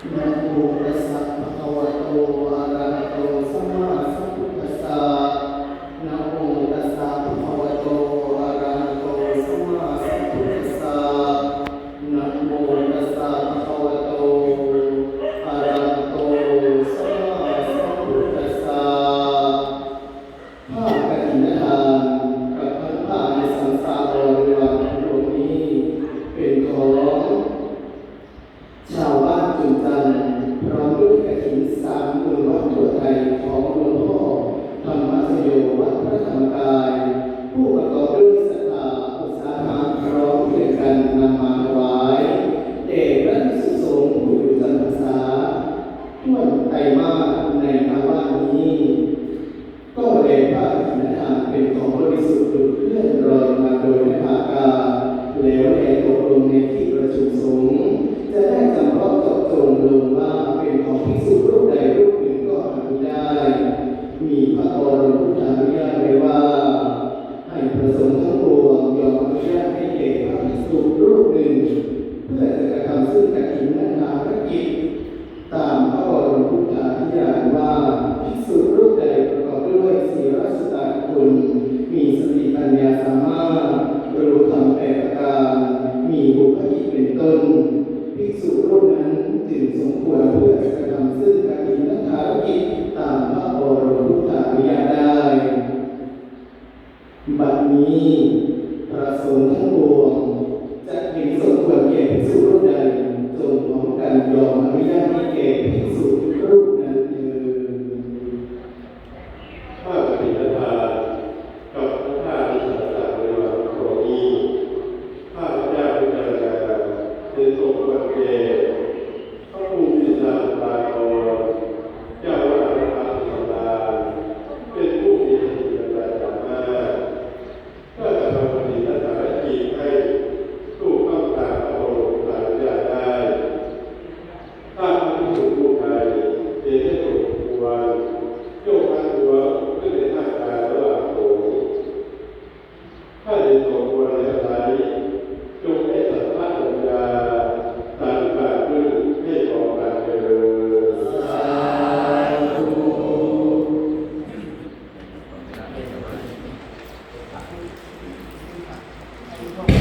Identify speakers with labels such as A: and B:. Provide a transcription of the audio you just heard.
A: tu ดุดเลื่อนลอยมาโดยไม่อากาศแล้วแหลตกลงในที่ประชุมสงฆ์จะได้จำเพาะเจาจงลงว่าเป็นของพิกษุรูปใดรูปหนึ่งก็หาไม่ได้ มีพระบรมพุทธานุญาตไว้ว่า ให้ประสงค์ทั้งปวงยอมอนุญาตให้เก่พระภิกษุรูปหนึ่ง เพื่อจะกระทำซึ่งกฐินนาภารกิจตามพระบรมพุทธานุญาตว่า ผู้กระซึ่งการมีนักภารกิจตามพระบรมราชได้บัดนี้ Gracias.